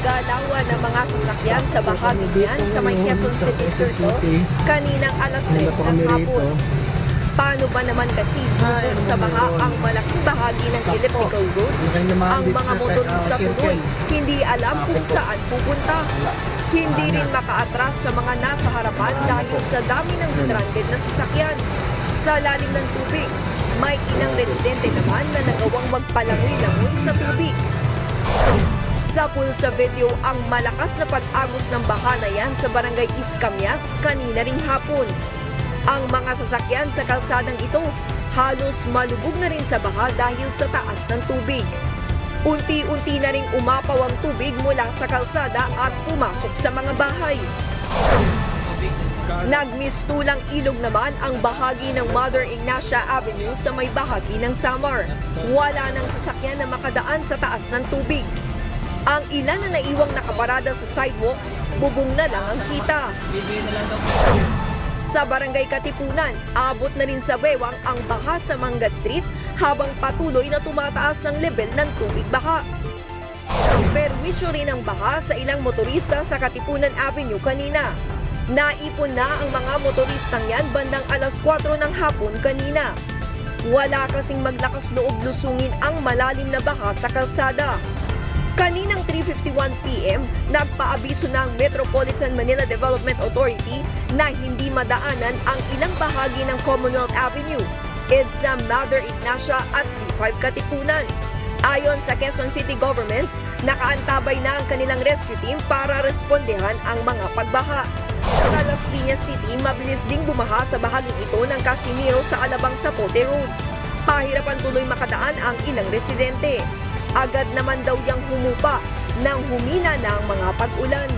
Naggalawan ng mga sasakyan sa bahagi niyan sa may Quezon City Circle kaninang alas 3 ng hapon. Paano ba naman kasi bubog sa baha ang malaking bahagi ng elliptical road? Ang mga motorista tuloy, hindi alam kung saan pupunta. Hindi rin makaatras sa mga nasa harapan dahil sa dami ng stranded na sasakyan. Sa lalim ng tubig, may ilang residente naman na nagawang magpalangoy-langoy sa tubig. Sa pool sa video ang malakas na pag-agos ng baha na yan sa barangay Iscamias kanina ring hapon. Ang mga sasakyan sa kalsadang ito halos malubog na rin sa baha dahil sa taas ng tubig. Unti-unti na ring umapaw ang tubig mula sa kalsada at pumasok sa mga bahay. Nagmistulang ilog naman ang bahagi ng Mother Ignacia Avenue sa may bahagi ng Samar. Wala nang sasakyan na makadaan sa taas ng tubig. Ang ilan na naiwang nakaparada sa sidewalk, bubong na lang ang kita. Sa barangay Katipunan, abot na rin sa bewang ang baha sa Manga Street habang patuloy na tumataas ang level ng tubig baha. Perwisyo rin ang baha sa ilang motorista sa Katipunan Avenue kanina. Naipon na ang mga motoristang yan bandang alas 4 ng hapon kanina. Wala kasing maglakas loob lusungin ang malalim na baha sa kalsada. Kaninang 3.51pm, nagpaabiso ng Metropolitan Manila Development Authority na hindi madaanan ang ilang bahagi ng Commonwealth Avenue, EDSA Mother Ignacia at C5 Katipunan. Ayon sa Quezon City Government, nakaantabay na ang kanilang rescue team para respondehan ang mga pagbaha. Sa Las Piñas City, mabilis ding bumaha sa bahaging ito ng Casimiro sa Alabang Sapote Road. Pahirapan tuloy makadaan ang ilang residente. Agad naman daw yang humupa nang humina na ang mga pag-ulan.